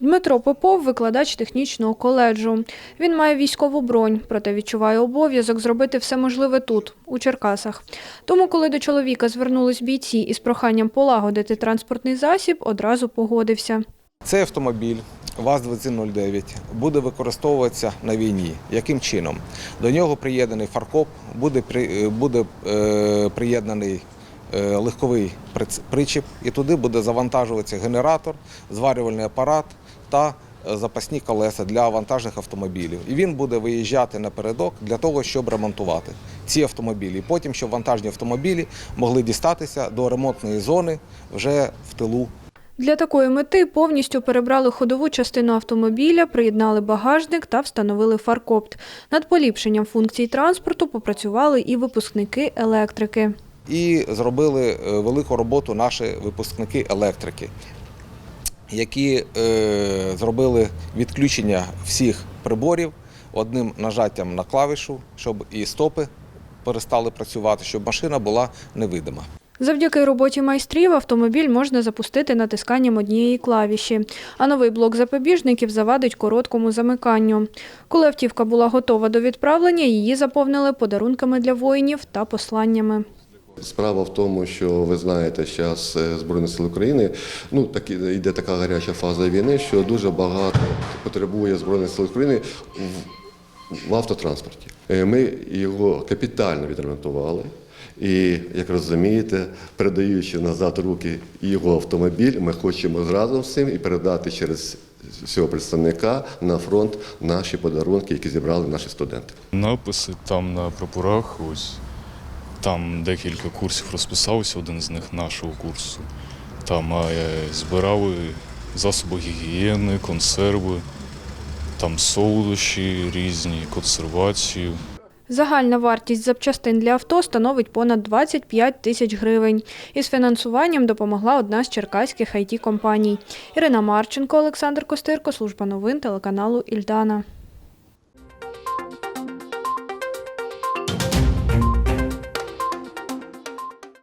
Дмитро Попов – викладач технічного коледжу. Він має військову бронь, проте відчуває обов'язок зробити все можливе тут, у Черкасах. Тому, коли до чоловіка звернулись бійці із проханням полагодити транспортний засіб, одразу погодився. Цей автомобіль ВАЗ-2109 буде використовуватися на війні. Яким чином? До нього приєднаний фаркоп, буде, при- буде е, приєднаний е, легковий причіп, і туди буде завантажуватися генератор, зварювальний апарат та е, запасні колеса для вантажних автомобілів. І він буде виїжджати напередок для того, щоб ремонтувати ці автомобілі. Потім, щоб вантажні автомобілі могли дістатися до ремонтної зони вже в тилу Для такої мети повністю перебрали ходову частину автомобіля, приєднали багажник та встановили фаркопт. Над поліпшенням функцій транспорту попрацювали і випускники електрики. І зробили е, велику роботу наші випускники електрики, які е, зробили відключення всіх приборів одним нажаттям на клавішу, щоб і стопи перестали працювати, щоб машина була невидима. Завдяки роботі майстрів автомобіль можна запустити натисканням однієї клавіші, а новий блок запобіжників завадить короткому замиканню. Коли автівка була готова до відправлення, її заповнили подарунками для воїнів та посланнями. Справа в тому, що ви знаєте, зараз Збройні Сили України, ну так йде така гаряча фаза війни, що дуже багато потребує Збройних сил України в, в автотранспорті. Е, Ми його капітально відремонтували. І, як розумієте, передаючи назад руки його автомобіль, ми хочемо разом з цим і передати через цього представника на фронт наші подарунки, які зібрали наші студенти. Написи там на прапорах, ось там декілька курсів розписався, один з них нашого курсу. Там е, збирали засоби гігієни, консерви, там солодощі різні, консервацію. Загальна вартість запчастин для авто становить понад 25 тисяч гривень. Із фінансуванням допомогла одна з черкаських it компаній Ірина Марченко, Олександр Костирко, служба новин телеканалу Ільдана.